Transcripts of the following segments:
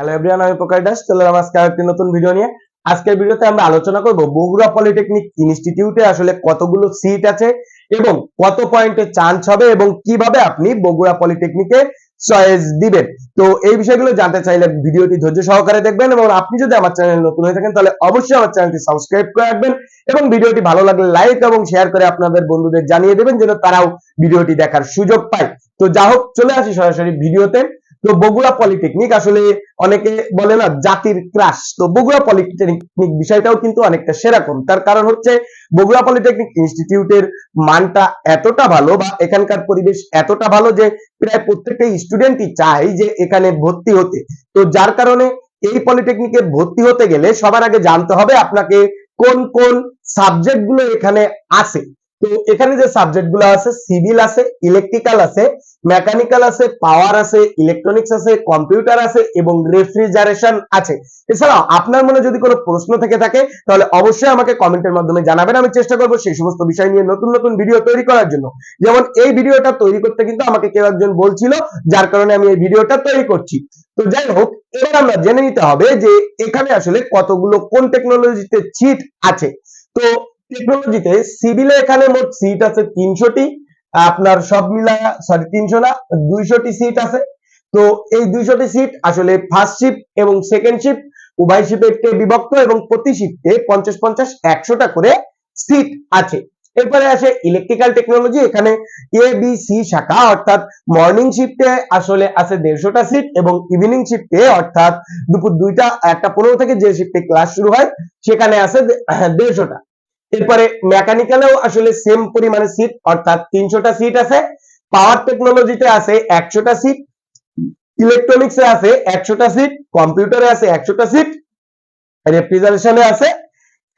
Hello everyone আমি প্রকাশ দাস চলে এলাম আজকে নতুন ভিডিও নিয়ে। আজকের ভিডিওতে আমরা আলোচনা করব বগুড়া পলিটেকনিক ইনস্টিটিউটে আসলে কতগুলো সিট আছে এবং কত পয়েন্টে চান্স হবে এবং কীভাবে আপনি বগুড়া পলিটেকনিকে চয়েস দিবেন। তো এই বিষয়গুলো জানতে চাইলে ভিডিওটি ধৈর্য সহকারে দেখবেন এবং আপনি যদি আমার চ্যানেল নতুন হয়ে থাকেন, তাহলে অবশ্যই আমার চ্যানেলটি সাবস্ক্রাইব করে রাখবেন এবং ভিডিওটি ভালো লাগলে লাইক এবং শেয়ার করে আপনাদের বন্ধুদের জানিয়ে দেবেন, যেন তারাও ভিডিওটি দেখার সুযোগ পায়। তো যা হোক চলে আসি সরাসরি ভিডিওতে তো বগুড়া পলিটেকনিক আসলে অনেকে বলে না জাতির ক্রাশ তো বগুড়া পলিটেকনিক বিষয়টাও কিন্তু অনেকটা সেরকম তার কারণ হচ্ছে বগুড়া পলিটেকনিক ইনস্টিটিউটের মানটা এতটা ভালো বা এখানকার পরিবেশ এতটা ভালো যে প্রায় প্রত্যেকটা স্টুডেন্টই চায় যে এখানে ভর্তি হতে। তো যার কারণে এই পলিটেকনিকে ভর্তি হতে গেলে সবার আগে জানতে হবে আপনাকে কোন কোন সাবজেক্টগুলো এখানে আছে। তো এখানে যে সাবজেক্টগুলো আছে সিভিল আছে ইলেকট্রিক্যাল আছে মেকানিক্যাল আছে পাওয়ার আছে ইলেকট্রনিক্স আছে কম্পিউটার আছে এবং রেফ্রিজারেশন আছে। এছাড়াও আপনার মনে যদি কোনো প্রশ্ন থেকে থাকে, তাহলে অবশ্যই আমাকে কমেন্টের মাধ্যমে জানাবেন। আমি চেষ্টা করব সেই সমস্ত বিষয় নিয়ে নতুন নতুন ভিডিও তৈরি করার জন্য। যেমন এই ভিডিওটা তৈরি করতে কিন্তু আমাকে কেউ একজন বলছিল, যার কারণে আমি এই ভিডিওটা তৈরি করছি। তো যাই হোক, এবার আমরা জেনে নিতে হবে যে এখানে আসলে কতগুলো কোন টেকনোলজিতে চিট আছে। তো টেকনোলজিতে সিভিলে এখানে মোট সিট আছে তিনশোটি। আপনার সব মিলায় সরি তিনশো না দুইশোটি সিট আছে। তো এই দুইশোটি সিট আসলে ফার্স্ট শিফট এবং সেকেন্ড শিফট উভয় শিফটে বিভক্ত এবং প্রতি শিফটে পঞ্চাশ পঞ্চাশ একশোটা করে সিট আছে। এরপরে আসে ইলেকট্রিক্যাল টেকনোলজি এখানে এ বি সি শাখা, অর্থাৎ মর্নিং শিফটে আসলে আছে দেড়শোটা সিট এবং ইভিনিং শিফটে অর্থাৎ দুপুর দুইটা, একটা পনেরো থেকে যে শিফটে ক্লাস শুরু হয়, সেখানে আছে দেড়শোটা। এরপরে মেকানিক্যালেও আসলে সেম পরিমাণে সিট অর্থাৎ তিনশোটা সিট আছে পাওয়ার টেকনোলজিতে আছে একশোটা সিট ইলেকট্রনিক্সে আছে একশোটা সিট কম্পিউটারে আছে একশোটা সিট রেফ্রিজারেশনে আছে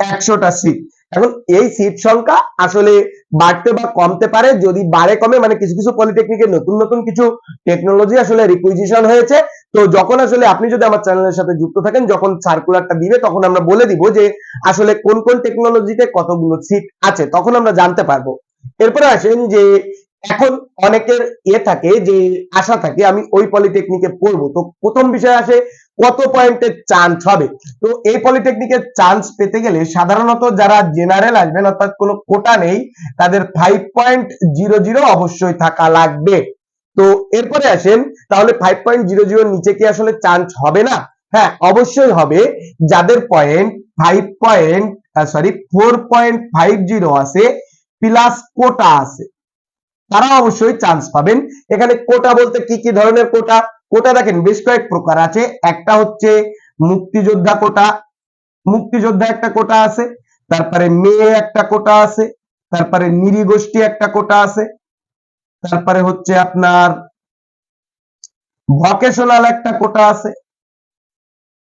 একশোটা সিট এখন এই সিট সংখ্যা আসলে বাড়তে বা কমতে পারে, যদি বাড়ে কমে মানে কিছু কিছু পলিটেকনিকের নতুন নতুন কিছু টেকনোলজি আসলে রিকুইজিশন হয়েছে তো যখন আসলে আপনি যদি আমার চ্যানেলের সাথে যুক্ত থাকেন, যখন সার্কুলারটা দিবে, তখন আমরা বলে দিব যে, আসলে কোন কোন টেকনোলজিতে কতগুলো সিট আছে, তখন আমরা জানতে পারব। এরপরে আসেন যে, এখন অনেকের ইয়ে থাকে যে, আশা থাকে, আমি ওই পলিটেকনিকে পড়ব। তো প্রথম বিষয় আসে, কত পয়েন্টের চান্স হবে? তো এই পলিটেকনিকের চান্স পেতে গেলে সাধারণত যারা জেনারেল আসবেন, অর্থাৎ কোনো কোটা নেই, তাদের ফাইভ পয়েন্ট জিরো জিরো অবশ্যই থাকা লাগবে। তো এরপরে আসেন, তাহলে ফাইভ পয়েন্ট জিরো জিরোর নিচে কি আসলে চান্স হবে না? হ্যাঁ অবশ্যই হবে। যাদের point five point sorry four point five zero আছে প্লাস কোটা আছে তারা অবশ্যই চান্স পাবেন। এখানে কোটা বলতে কি কি ধরনের কোটা কোটা দেখেন, বেশ কয়েক প্রকার আছে। একটা হচ্ছে মুক্তিযোদ্ধা কোটা মুক্তিযোদ্ধা একটা কোটা আছে, তারপরে মেয়ে একটা কোটা আছে, তারপরে নিরীগোষ্ঠী একটা কোটা আছে তারপরে হচ্ছে আপনার ভকেশনাল একটা কোটা আছে,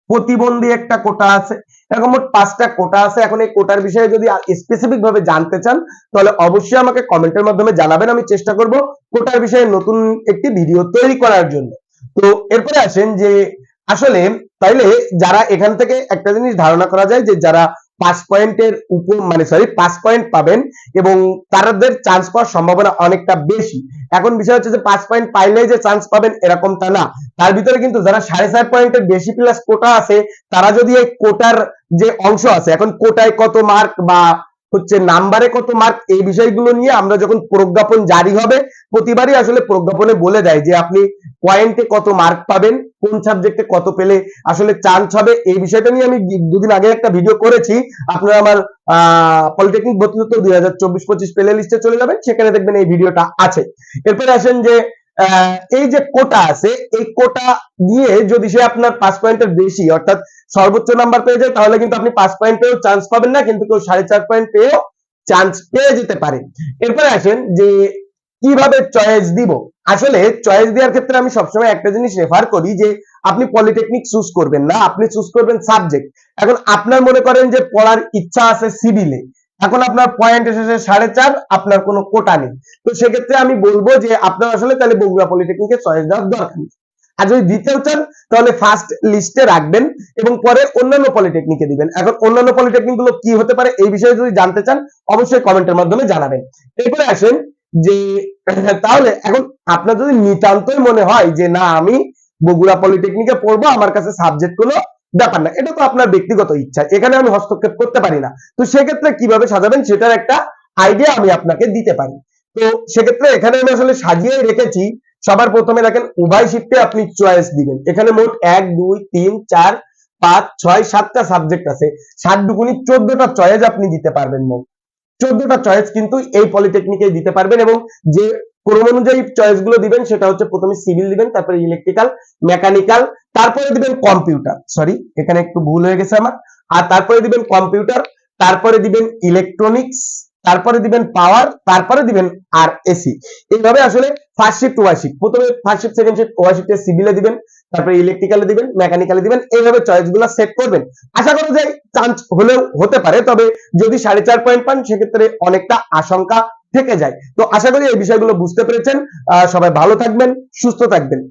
প্রতিবন্ধী একটা কোটা আছে, এরকম মোট পাঁচটা কোটা আছে। এখন এই কোটার বিষয়ে যদি স্পেসিফিক ভাবে জানতে চান, তাহলে অবশ্যই আমাকে কমেন্টের মাধ্যমে জানাবেন, আমি চেষ্টা করব কোটার বিষয়ে নতুন একটি ভিডিও তৈরি করার জন্য। তো এরপরে আসেন যে, আসলে তাইলে যারা এখান থেকে একটা জিনিস ধারণা করা যায় যে, যারা পাঁচ পয়েন্টের উপর মানে সরি পাঁচ পয়েন্ট পাবেন এবং তাদের চান্স পাওয়ার সম্ভাবনা অনেকটা বেশি। এখন বিষয় হচ্ছে যে পাঁচ পয়েন্ট পাইলেই যে চান্স পাবেন এরকমটা না। তার ভিতরে কিন্তু যারা সাড়ে চার পয়েন্টের বেশি প্লাস কোটা আছে, তারা যদি এই কোটার যে অংশ আছে, এখন কোটায় কত মার্ক বা হচ্ছে নাম্বারে কত মার্ক এই বিষয়গুলো নিয়ে আমরা যখন প্রজ্ঞাপন জারি হবে, প্রতিবারই আসলে প্রজ্ঞাপনে বলে দেয় যে আপনি পয়েন্টে কত মার্ক পাবেন, কোন সাবজেক্টে কত পেলে আসলে চান্স হবে, এই বিষয়টা নিয়ে আমি দুদিন আগে একটা ভিডিও করেছি। আপনারা আমার পলিটেকনিক ভর্তি দুই হাজার চব্বিশ পঁচিশ প্লে লিস্টে চলে যাবেন, সেখানে দেখবেন এই ভিডিওটা আছে। এরপরে আসেন যে এই যে কোটা আছে, এই কোটা দিয়ে যদি সে আপনার পাঁচ পয়েন্টের বেশি, অর্থাৎ সর্বোচ্চ নাম্বার পেয়ে যায়, তাহলে কিন্তু আপনি পাঁচ পয়েন্ট পেয়েও চান্স পাবেন না, কিন্তু কেউ সাড়ে চার পয়েন্ট পেয়েও চান্স পেয়ে যেতে পারে। এরপরে আসেন যে, কীভাবে চয়েস দিব? আসলে চয়েস দেওয়ার ক্ষেত্রে আমি সবসময় একটা জিনিস রেফার করি যে আপনি পলিটেকনিক চুজ করবেন না, আপনি চুজ করবেন সাবজেক্ট এখন আপনার মনে করেন যে পড়ার ইচ্ছা আছে সিভিলে এখন আপনার পয়েন্ট এসেছে সাড়ে চার, আপনার কোনো কোটা নেই। তো সেক্ষেত্রে আমি বলব যে আপনার আসলে তাহলে বগুড়া পলিটেকনিকে চয়েস দেওয়ার দরকার নেই। আর যদি দিতেও চান, তাহলে ফার্স্ট লিস্টে রাখবেন এবং পরে অন্যান্য পলিটেকনিকে দিবেন। এখন অন্যান্য পলিটেকনিকগুলো কি হতে পারে, এই বিষয়ে যদি জানতে চান, অবশ্যই কমেন্টের মাধ্যমে জানাবেন। এরপরে আসেন যে, তাহলে এখন আপনার যদি নিতান্তই মনে হয় যে, না, আমি বগুড়া পলিটেকনিকে পড়ব, আমার কাছে সাবজেক্ট কোনো ব্যাপার না। এটা তো আপনার ব্যক্তিগত ইচ্ছা, এখানে আমি হস্তক্ষেপ করতে পারি না। তো সেক্ষেত্রে কীভাবে সাজাবেন সেটার একটা আইডিয়া আমি আপনাকে দিতে পারি। তো সেক্ষেত্রে এখানে আমি আসলে সাজিয়ে রেখেছি, সবার প্রথমে দেখেন, উভয় শিফটে আপনি চয়েস দিবেন। এখানে মোট এক, দুই, তিন, চার, পাঁচ, ছয়, সাতটা সাবজেক্ট আছে। সাত দুগুনি চোদ্দটা চয়েস আপনি দিতে পারবেন মোট। চোদ্দটা চয়েস কিন্তু এই পলিটেকনিকে দিতে পারবেন এবং যে ক্রম অনুযায়ী চয়েসগুলো দিবেন সেটা হচ্ছে প্রথমে সিভিল দিবেন, তারপরে ইলেকট্রিক্যাল মেকানিক্যাল তারপরে দিবেন কম্পিউটার সরি এখানে একটু ভুল হয়ে গেছে আমার। আর তারপরে দিবেন কম্পিউটার তারপরে দিবেন ইলেকট্রনিক্স তারপরে দিবেন পাওয়ার তারপরে দিবেন আর এসি এইভাবে আসলে ফার্স্ট শিফট ওয়াই শিফট প্রথমে first shift second shift Y শিফটে সিভিলে দিবেন, তারপরে ইলেকট্রিক্যালে দিবেন মেকানিক্যালে দিবেন, এইভাবে চয়েসগুলো সেট করবেন। আশা করা যায় চান্স হলেও হতে পারে, তবে যদি সাড়ে চার পয়েন্ট পান, সেক্ষেত্রে অনেকটা আশঙ্কা থেকে যায়। তো আশা করি এই বিষয়গুলো বুঝতে পেরেছেন। সবাই ভালো থাকবেন, সুস্থ থাকবেন।